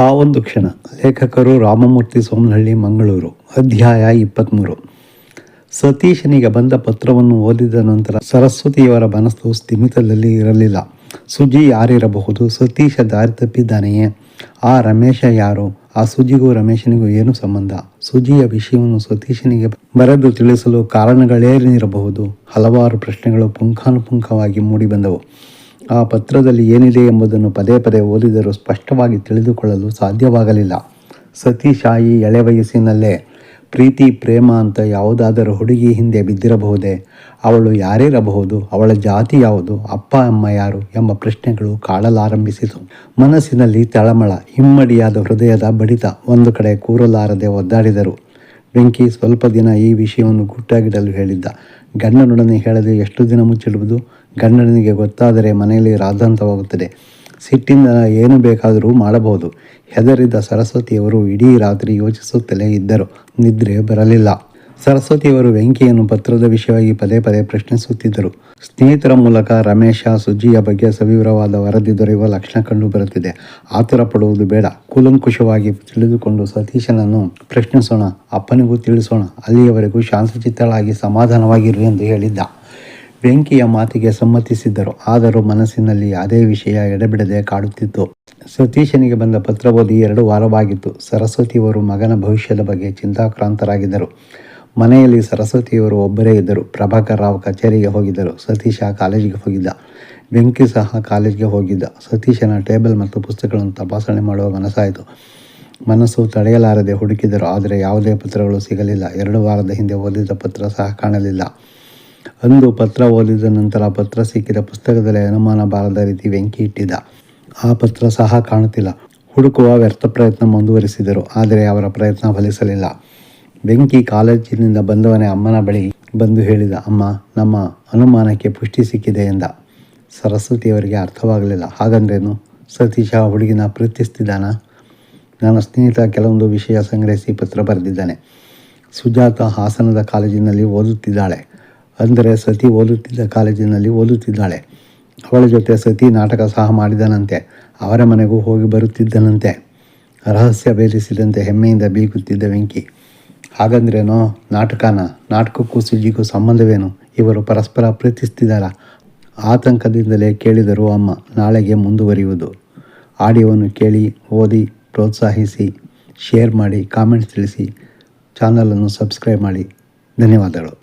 ಆ ಒಂದು ಕ್ಷಣ ಲೇಖಕರು ರಾಮಮೂರ್ತಿ ಸೋಮನಹಳ್ಳಿ, ಮಂಗಳೂರು, ಅಧ್ಯಾಯ ಇಪ್ಪತ್ತ್ಮೂರು ಸತೀಶನಿಗೆ ಬಂದ ಪತ್ರವನ್ನು ಓದಿದ ನಂತರ ಸರಸ್ವತಿಯವರ ಮನಸ್ಸು ಸ್ಥಿಮಿತದಲ್ಲಿ ಇರಲಿಲ್ಲ. ಸುಜಿ ಯಾರಿರಬಹುದು? ಸತೀಶ ದಾರಿ ತಪ್ಪಿದ್ದಾನೆಯೇ? ಆ ರಮೇಶ ಯಾರು? ಆ ಸುಜಿಗೂ ರಮೇಶನಿಗೂ ಏನು ಸಂಬಂಧ? ಸುಜಿಯ ವಿಷಯವನ್ನು ಸತೀಶನಿಗೆ ಬರೆದು ತಿಳಿಸಲು ಕಾರಣಗಳೇನಿರಬಹುದು? ಹಲವಾರು ಪ್ರಶ್ನೆಗಳು ಪುಂಖಾನುಪುಂಖವಾಗಿ ಮೂಡಿಬಂದವು. ಆ ಪತ್ರದಲ್ಲಿ ಏನಿದೆ ಎಂಬುದನ್ನು ಪದೇ ಪದೇ ಓದಿದರೂ ಸ್ಪಷ್ಟವಾಗಿ ತಿಳಿದುಕೊಳ್ಳಲು ಸಾಧ್ಯವಾಗಲಿಲ್ಲ. ಸತೀಶಾಯಿ ಎಳೆ ವಯಸ್ಸಿನಲ್ಲೇ, ಪ್ರೀತಿ, ಪ್ರೇಮ ಅಂತ ಯಾವುದಾದರೂ ಹುಡುಗಿ ಹಿಂದೆ ಬಿದ್ದಿರಬಹುದೇ? ಅವಳು ಯಾರಿರಬಹುದು? ಅವಳ ಜಾತಿ ಯಾವುದು? ಅಪ್ಪ, ಅಮ್ಮ ಯಾರು? ಎಂಬ ಪ್ರಶ್ನೆಗಳು ಕಾಡಲಾರಂಭಿಸಿತು. ಮನಸ್ಸಿನಲ್ಲಿ ತಳಮಳ, ಹಿಮ್ಮಡಿಯಾದ ಹೃದಯದ ಬಡಿತ ಒಂದು ಕಡೆ ಕೂರಲಾರದೆ ಒದ್ದಾಡಿದರು. ವೆಂಕಿ ಸ್ವಲ್ಪ ದಿನ ಈ ವಿಷಯವನ್ನು ಗುಟ್ಟಾಗಿಡಲು ಹೇಳಿದ್ದ. ಗಂಡನೊಡನೆ ಹೇಳದೆ ಎಷ್ಟು ದಿನ ಮುಚ್ಚಿಡುವುದು ಗಂಡನಿಗೆ ಗೊತ್ತಾದರೆ ಮನೆಯಲ್ಲಿ ರಾಧಾಂತವಾಗುತ್ತದೆ ಸಿಟ್ಟಿಂದ ಏನು ಬೇಕಾದರೂ ಮಾಡಬಹುದು. ಹೆದರಿದ ಸರಸ್ವತಿಯವರು ಇಡೀ ರಾತ್ರಿ ಯೋಚಿಸುತ್ತಲೇ ಇದ್ದರು. ನಿದ್ರೆ ಬರಲಿಲ್ಲ. ಸರಸ್ವತಿಯವರು ವೆಂಕಿಯನ್ನು ಪತ್ರದ ವಿಷಯವಾಗಿ ಪದೇ ಪದೇ ಪ್ರಶ್ನಿಸುತ್ತಿದ್ದರು. ಸ್ನೇಹಿತರ ಮೂಲಕ ರಮೇಶ, ಸುಜ್ಜಿಯ ಬಗ್ಗೆ ಸವಿವರವಾದ ವರದಿ ದೊರೆಯುವ ಲಕ್ಷಣ ಕಂಡು ಬರುತ್ತಿದೆ. ಆತುರ ಪಡುವುದು ಬೇಡ. ಕೂಲಂಕುಷವಾಗಿ ತಿಳಿದುಕೊಂಡು ಸತೀಶನನ್ನು ಪ್ರಶ್ನಿಸೋಣ, ಅಪ್ಪನಿಗೂ ತಿಳಿಸೋಣ. ಅಲ್ಲಿಯವರೆಗೂ ಶಾಂತಚಿತ್ತಳಾಗಿ ಸಮಾಧಾನವಾಗಿರು ಎಂದು ಹೇಳಿದ್ದ. ವೆಂಕಿಯ ಮಾತಿಗೆ ಸಮ್ಮತಿಸಿದ್ದರು. ಆದರೂ ಮನಸ್ಸಿನಲ್ಲಿ ಅದೇ ವಿಷಯ ಎಡೆಬಿಡದೆ ಕಾಡುತ್ತಿತ್ತು. ಸತೀಶನಿಗೆ ಬಂದ ಪತ್ರ ಓದಿ ಎರಡು ವಾರವಾಗಿತ್ತು. ಸರಸ್ವತಿಯವರು ಮಗನ ಭವಿಷ್ಯದ ಬಗ್ಗೆ ಚಿಂತಾಕ್ರಾಂತರಾಗಿದ್ದರು. ಮನೆಯಲ್ಲಿ ಸರಸ್ವತಿಯವರು ಒಬ್ಬರೇ ಇದ್ದರು. ಪ್ರಭಾಕರ್ ರಾವ್ ಕಚೇರಿಗೆ ಹೋಗಿದ್ದರು. ಸತೀಶ ಕಾಲೇಜಿಗೆ ಹೋಗಿದ್ದ. ವೆಂಕಿ ಸಹ ಕಾಲೇಜಿಗೆ ಹೋಗಿದ್ದ. ಸತೀಶನ ಟೇಬಲ್ ಮತ್ತು ಪುಸ್ತಕಗಳನ್ನು ತಪಾಸಣೆ ಮಾಡುವ ಮನಸ್ಸಾಯಿತು. ಮನಸ್ಸು ತಡೆಯಲಾರದೆ ಹುಡುಕಿದರು. ಆದರೆ ಯಾವುದೇ ಪತ್ರಗಳು ಸಿಗಲಿಲ್ಲ. ಎರಡು ವಾರದ ಹಿಂದೆ ಓದಿದ ಪತ್ರ ಸಹ ಕಾಣಲಿಲ್ಲ. ಅಂದು ಪತ್ರ ಓದಿದ ನಂತರ ಪತ್ರ ಸಿಕ್ಕಿದ ಪುಸ್ತಕದಲ್ಲಿ ಅನುಮಾನ ಬಾರದ ರೀತಿ ವೆಂಕಿ ಇಟ್ಟಿದ್ದ. ಆ ಪತ್ರ ಸಹ ಕಾಣುತ್ತಿಲ್ಲ. ಹುಡುಕುವ ವ್ಯರ್ಥ ಪ್ರಯತ್ನ ಮುಂದುವರಿಸಿದರು. ಆದರೆ ಅವರ ಪ್ರಯತ್ನ ಫಲಿಸಲಿಲ್ಲ. ಬೆಂಕಿ ಕಾಲೇಜಿನಿಂದ ಬಂದವನೇ ಅಮ್ಮನ ಬಳಿ ಬಂದು ಹೇಳಿದ, ಅಮ್ಮ, ನಮ್ಮ ಅನುಮಾನಕ್ಕೆ ಪುಷ್ಟಿ ಸಿಕ್ಕಿದೆ ಎಂದ. ಸರಸ್ವತಿಯವರಿಗೆ ಅರ್ಥವಾಗಲಿಲ್ಲ. ಹಾಗಂದ್ರೇನು? ಸತೀಶ ಹುಡುಗಿನ ಪ್ರೀತಿಸ್ತಿದ್ದಾನ ನನ್ನ ಸ್ನೇಹಿತ ಕೆಲವೊಂದು ವಿಷಯ ಸಂಗ್ರಹಿಸಿ ಪತ್ರ ಬರೆದಿದ್ದಾನೆ. ಸುಜಾತ ಹಾಸನದ ಕಾಲೇಜಿನಲ್ಲಿ ಓದುತ್ತಿದ್ದಾಳೆ. ಅಂದರೆ ಸತಿ ಓದುತ್ತಿದ್ದ ಕಾಲೇಜಿನಲ್ಲಿ ಓದುತ್ತಿದ್ದಾಳೆ. ಅವಳ ಜೊತೆ ಸತಿ ನಾಟಕ ಸಹ ಮಾಡಿದನಂತೆ. ಅವರ ಮನೆಗೂ ಹೋಗಿ ಬರುತ್ತಿದ್ದನಂತೆ. ರಹಸ್ಯ ಬೇರಿಸಿದಂತೆ ಹೆಮ್ಮೆಯಿಂದ ಬೀಗುತ್ತಿದ್ದ ವೆಂಕಿ ಹಾಗಂದ್ರೇನೋ ನಾಟಕನ, ನಾಟಕಕ್ಕೂ ಸುಜಿಗೂ ಸಂಬಂಧವೇನು? ಇವರು ಪರಸ್ಪರ ಪ್ರೀತಿಸ್ತಿದ್ದಾರ? ಆತಂಕದಿಂದಲೇ ಕೇಳಿದರು ಅಮ್ಮ, ನಾಳೆಗೆ ಮುಂದುವರಿಯುವುದು. ಆಡಿಯೋವನ್ನು ಕೇಳಿ, ಓದಿ, ಪ್ರೋತ್ಸಾಹಿಸಿ, ಶೇರ್ ಮಾಡಿ, ಕಾಮೆಂಟ್ಸ್ ತಿಳಿಸಿ, ಚಾನಲನ್ನು ಸಬ್ಸ್ಕ್ರೈಬ್ ಮಾಡಿ. ಧನ್ಯವಾದಗಳು.